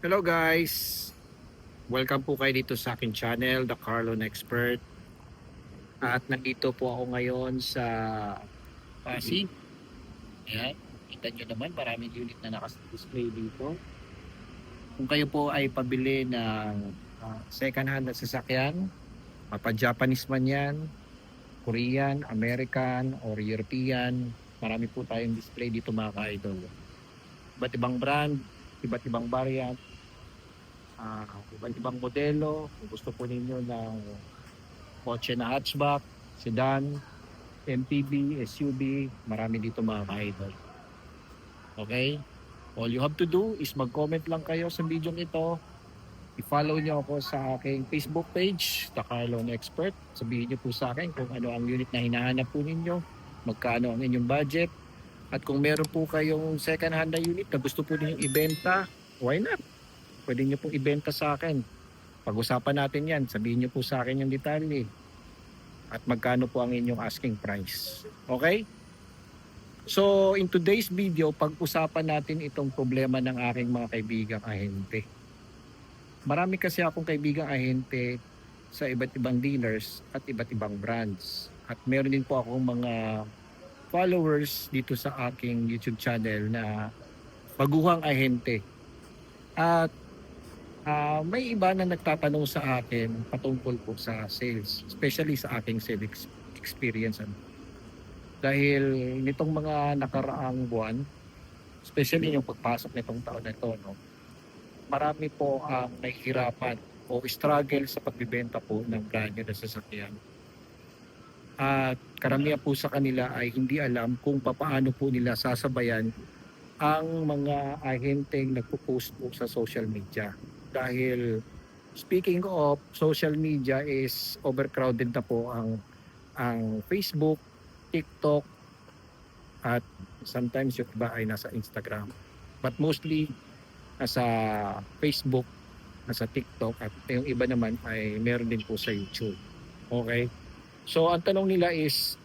Hello guys! Welcome po kayo dito sa akin channel, The Carlon Expert. At nandito po ako ngayon sa Pasig. Ayan, kita nyo naman maraming unit na naka-display dito. Kung kayo po ay pabili ng ah, second hand na sasakyan, mapa-Japanese man yan, Korean, American, or European, marami po tayong display dito mga ka-idol. Iba't ibang brand, iba't ibang variant, ah iba't ibang modelo. Kung gusto po ninyo ng kotse na hatchback, sedan, MPV, SUV, marami dito mga ka-idol. Okay? All you have to do is mag-comment lang kayo sa video ito. I-follow nyo ako sa aking Facebook page, The Carlon Expert. Sabihin nyo po sa akin kung ano ang unit na hinahanap po ninyo, magkano ang inyong budget, at kung meron po kayong second hand na unit na gusto po ninyong ibenta, why not? Pwede nyo pong ibenta sa akin. Pag-usapan natin yan. Sabihin nyo po sa akin yung detalye. At magkano po ang inyong asking price. Okay? So, in today's video, pag-usapan natin itong problema ng aking mga kaibigang ahente. Marami kasi akong kaibigang ahente sa iba't ibang dealers at iba't ibang brands. At meron din po akong mga followers dito sa aking YouTube channel na baguhang ahente. At ah, may iba na nagtatanong sa akin patungkol po sa sales, especially sa aking sales ex- experience. ano. Dahil nitong mga nakaraang buwan, especially yung pagpasok nitong taon na ito, no, marami po ang nahihirapan o struggle sa pagbibenta po ng brand new na sasakyan. At karamihan po sa kanila ay hindi alam kung papaano po nila sasabayan ang mga ahenteng nagpo-post po sa social media. Dahil speaking of social media is overcrowded na po ang ang Facebook, TikTok at sometimes yung iba ay nasa Instagram. But mostly nasa Facebook, nasa TikTok at yung iba naman ay meron din po sa YouTube. Okay? So ang tanong nila is,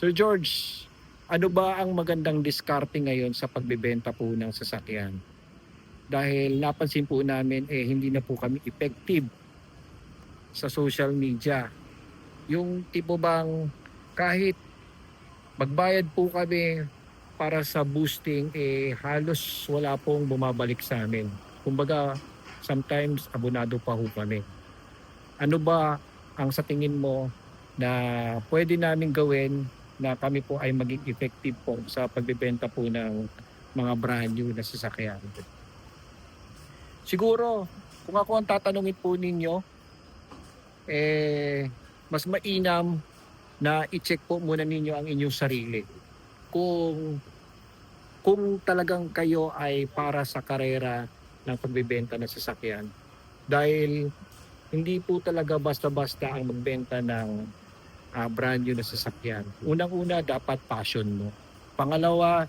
Sir George, ano ba ang magandang diskarte ngayon sa pagbebenta po ng sasakyan? Dahil napansin po namin eh hindi na po kami effective sa social media. Yung tipo bang kahit magbayad po kami para sa boosting eh halos wala pong bumabalik sa amin. Kumbaga sometimes abonado pa ho kami. Ano ba ang sa tingin mo na pwede namin gawin na kami po ay maging effective po sa pagbebenta po ng mga brand new na sasakyan. Siguro, kung ako ang tatanungin po ninyo, eh, mas mainam na i-check po muna ninyo ang inyong sarili. Kung kung talagang kayo ay para sa karera ng pagbebenta ng sasakyan. Dahil hindi po talaga basta-basta ang magbenta ng ah, brand new na sasakyan. Unang-una, dapat passion mo. Pangalawa,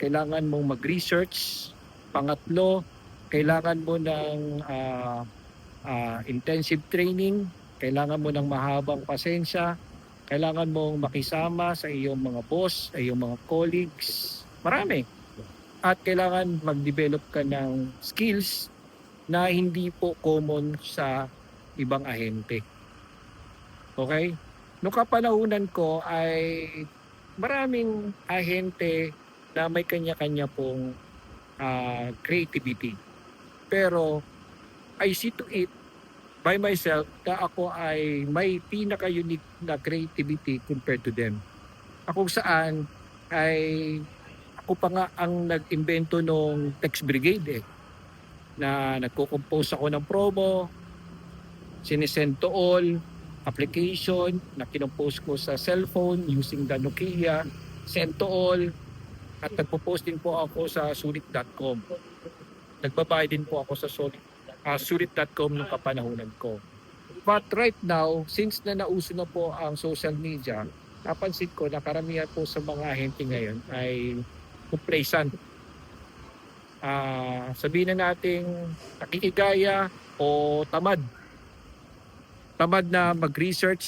kailangan mong mag-research. Pangatlo, kailangan mo ng ah, ah, intensive training. Kailangan mo ng mahabang pasensya. Kailangan mong makisama sa iyong mga boss, sa iyong mga colleagues. Marami. At kailangan mag-develop ka ng skills na hindi po common sa ibang ahente. Okay? Noong kapanahunan ko ay maraming ahente na may kanya-kanya pong ah, creativity. Pero I see to it by myself na ako ay may pinaka-unique na creativity compared to them. Ako saan ay ako pa nga ang nag-invento nung text brigade eh. Na nagko-compose ako ng promo, sinesend to all, application na kinopost ko sa cellphone using the Nokia, send to all, at nagpo-post din po ako sa sulit.com. Nagbabayad din po ako sa sulit, uh, sulit.com nung kapanahunan ko. But right now, since na nauso na po ang social media, napansin ko na karamihan po sa mga ahente ngayon ay complacent. Ah, sabihin na nating nakikigaya o tamad. Tamad na mag-research,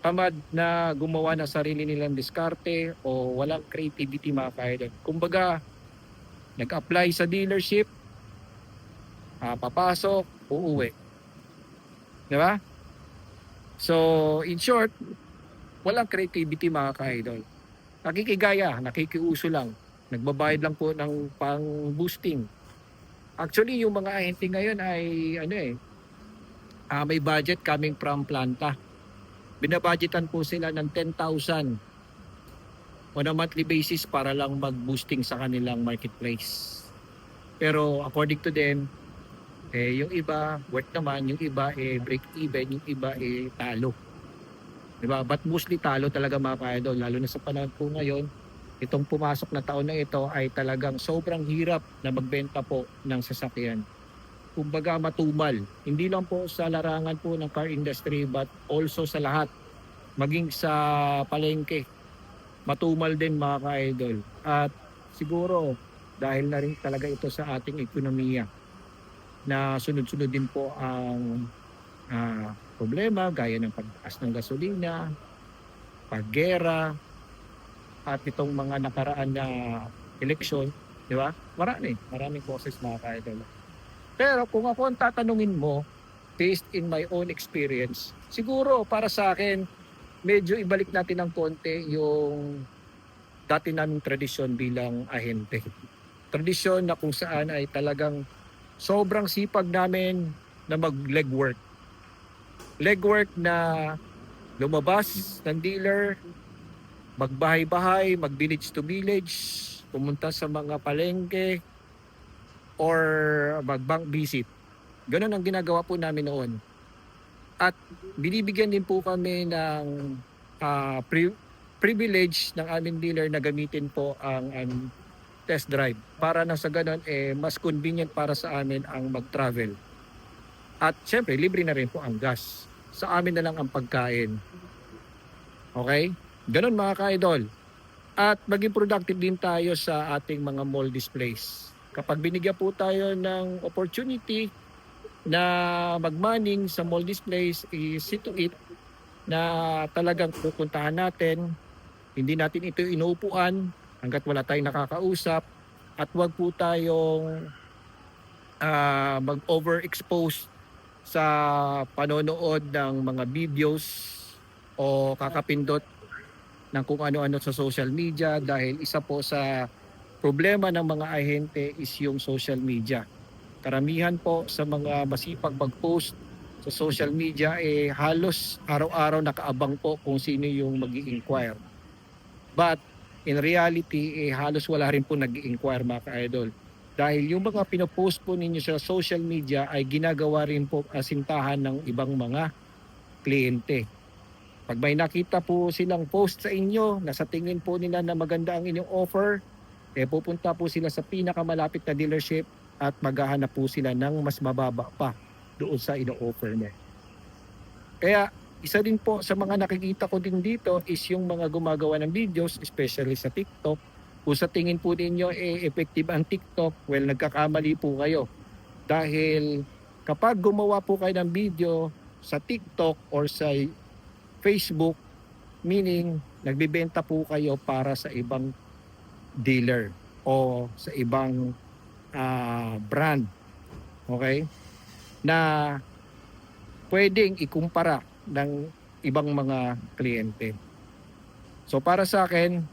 tamad na gumawa ng sarili nilang diskarte o walang creativity mga kailan. Kumbaga, nag-apply sa dealership, ah, papasok, uuwi. Di ba? So, in short, walang creativity mga ka-idol. Nakikigaya, nakikiuso lang. Nagbabayad lang po ng pang-boosting. Actually, yung mga ahente ngayon ay ano eh, ah, may budget coming from planta. Binabudgetan po sila ng 10,000 on a monthly basis para lang mag-boosting sa kanilang marketplace. Pero according to them, eh, yung iba, worth naman, yung iba, eh, break even, yung iba, eh, talo. Diba? But mostly talo talaga mga ka-idol, lalo na sa panahon po ngayon, itong pumasok na taon na ito ay talagang sobrang hirap na magbenta po ng sasakyan. Kumbaga matumal, hindi lang po sa larangan po ng car industry but also sa lahat, maging sa palengke, matumal din mga ka-idol. At siguro dahil na rin talaga ito sa ating ekonomiya na sunod-sunod din po ang ah, problema gaya ng pagtaas ng gasolina, paggera, at itong mga nakaraan na eleksyon, di ba? Marami, maraming causes mga ka-idol. Pero kung ako ang tatanungin mo, based in my own experience, siguro para sa akin, medyo ibalik natin ng konti yung dati naming tradisyon bilang ahente. Tradisyon na kung saan ay talagang sobrang sipag namin na mag legwork. Na lumabas ng dealer, magbahay-bahay, mag village to village, pumunta sa mga palengke, or mag-bank visit. Ganun ang ginagawa po namin noon. At binibigyan din po kami ng ah, pri- privilege ng aming dealer na gamitin po ang um, test drive para na sa ganun eh mas convenient para sa amin ang mag-travel. At syempre libre na rin po ang gas. Sa amin na lang ang pagkain. Okay? Ganun mga ka-idol. At maging productive din tayo sa ating mga mall displays. Kapag binigyan po tayo ng opportunity na magmaning sa mall displays, is it na talagang pupuntahan natin. Hindi natin ito inuupuan hanggat wala tayong nakakausap at wag po tayong ah, mag-overexpose sa panonood ng mga videos o kakapindot ng kung ano-ano sa social media dahil isa po sa problema ng mga ahente is yung social media. Karamihan po sa mga masipag mag-post sa social media eh halos araw-araw nakaabang po kung sino yung mag inquire But in reality eh halos wala rin po nag inquire mga ka-idol. Dahil yung mga pinopost po ninyo sa social media ay ginagawa rin po asintahan ng ibang mga kliyente. Pag may nakita po silang post sa inyo na sa tingin po nila na maganda ang inyong offer, eh pupunta po sila sa pinakamalapit na dealership at maghahanap po sila ng mas mababa pa doon sa ino-offer mo. Kaya isa din po sa mga nakikita ko din dito is yung mga gumagawa ng videos, especially sa TikTok. Kung sa tingin po ninyo eh, effective ang TikTok, well nagkakamali po kayo. Dahil kapag gumawa po kayo ng video sa TikTok or sa Facebook, meaning nagbibenta po kayo para sa ibang dealer o sa ibang ah, brand. Okay? Na pwedeng ikumpara ng ibang mga kliyente. So para sa akin,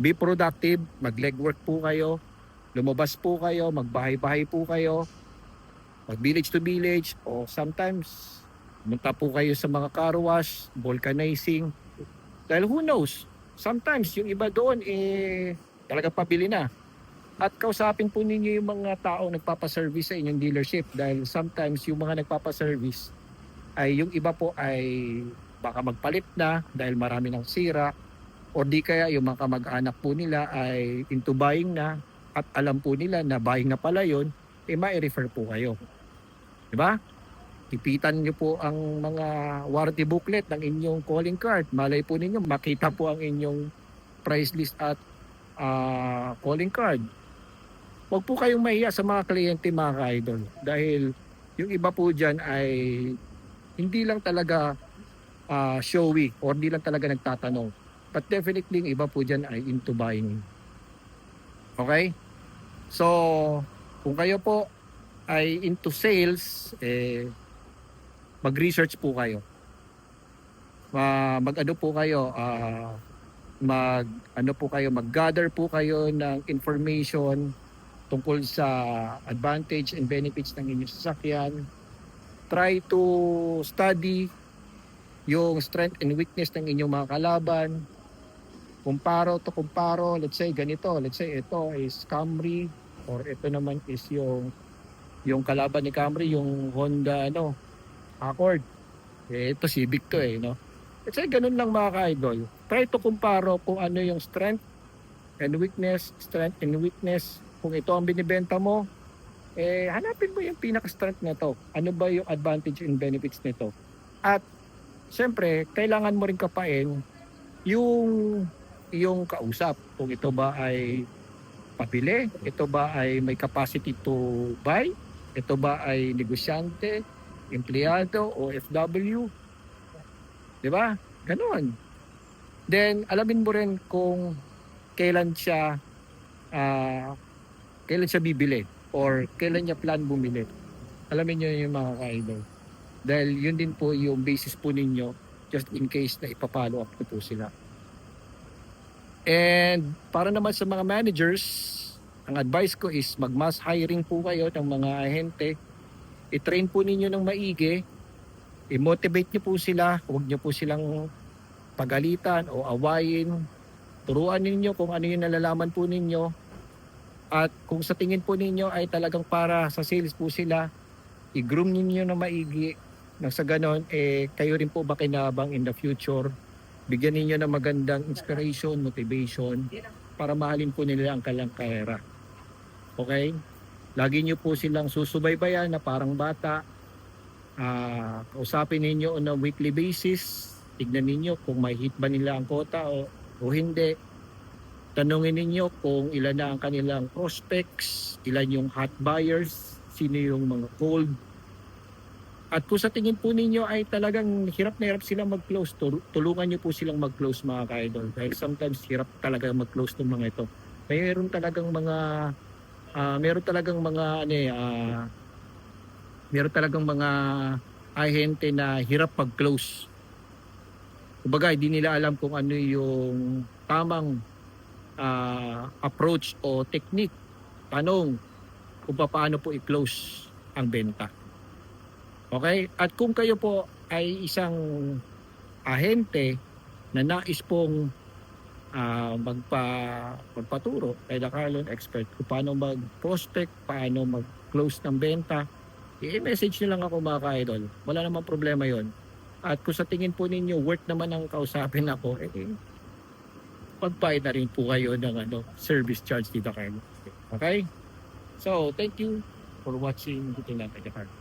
be productive, mag-legwork po kayo, lumabas po kayo, magbahay-bahay po kayo, mag village to village, o sometimes Munta po kayo sa mga car wash, vulcanizing. Dahil who knows, sometimes yung iba doon eh talaga pabili na. At kausapin po ninyo yung mga tao nagpapaservice sa inyong dealership dahil sometimes yung mga nagpapaservice ay yung iba po ay baka magpalit na dahil marami ng sira or di kaya yung mga kamag-anak po nila ay into buying na at alam po nila na buying na pala yun, eh mai-refer po kayo. Di ba? Ipitan nyo po ang mga warranty booklet ng inyong calling card. Malay po ninyo, makita po ang inyong price list at ah, calling card. Huwag po kayong mahiya sa mga kliyente mga ka-idol. Dahil yung iba po dyan ay hindi lang talaga ah, showy or hindi lang talaga nagtatanong. But definitely yung iba po dyan ay into buying. Okay? So, kung kayo po ay into sales, eh, mag-research po kayo. Ma- mag-ano po kayo, ah, mag ano po kayo, mag-gather po kayo ng information tungkol sa advantage and benefits ng inyong sasakyan. Try to study yung strength and weakness ng inyong mga kalaban. Kumparo to kumparo, let's say ganito, let's say ito is Camry or ito naman is yung yung kalaban ni Camry, yung Honda ano, Accord. Eh, ito Civic to eh, no? Let's say ganun lang mga ka-idol. Try to kumparo kung ano yung strength and weakness, strength and weakness. Kung ito ang binibenta mo, eh hanapin mo yung pinaka-strength na to. Ano ba yung advantage and benefits nito? At syempre, kailangan mo rin kapain yung yung kausap. Kung ito ba ay pabili, ito ba ay may capacity to buy, ito ba ay negosyante, empleyado, OFW, di ba? Ganon. Then, alamin mo rin kung kailan siya ah, kailan siya bibili or kailan niya plan bumili. Alamin niyo yung mga ka-idol. Dahil yun din po yung basis po ninyo just in case na ipapalo up ko po sila. And para naman sa mga managers, ang advice ko is mag-mass hiring po kayo ng mga ahente. I-train po ninyo ng maigi. I-motivate niyo po sila. Huwag niyo po silang pagalitan o awayin. Turuan ninyo kung ano yung nalalaman po ninyo. At kung sa tingin po ninyo ay talagang para sa sales po sila, i-groom ninyo na maigi. Nang sa ganon, eh, kayo rin po makinabang in the future. Bigyan ninyo ng magandang inspiration, motivation para mahalin po nila ang kalang kahera. Okay? Lagi nyo po silang susubaybayan na parang bata. Ah, kausapin ninyo on a weekly basis. Tignan ninyo kung may hit ba nila ang kota o, o hindi. Tanungin ninyo kung ilan na ang kanilang prospects, ilan yung hot buyers, sino yung mga cold. At kung sa tingin po ninyo ay talagang hirap na hirap silang mag-close, tulungan nyo po silang mag-close mga ka-idol. Dahil sometimes hirap talaga mag-close ng mga ito. Mayroon talagang mga ah meron talagang mga ano eh, ah, meron talagang mga ahente na hirap mag-close. Kumbaga, hindi nila alam kung ano yung tamang ah, approach o technique. Tanong kung paano po i-close ang benta. Okay? At kung kayo po ay isang ahente na nais pong ah, magpa, magpaturo kay Carlon Expert kung paano mag-prospect, paano mag-close ng benta, i-message nyo lang ako mga ka-idol. Wala namang problema yon. At kung sa tingin po ninyo, worth naman ang kausapin ako, eh, pagbayad na rin po kayo ng ano, service charge dito kayo. Okay? So, thank you for watching dito lang kay Carlon.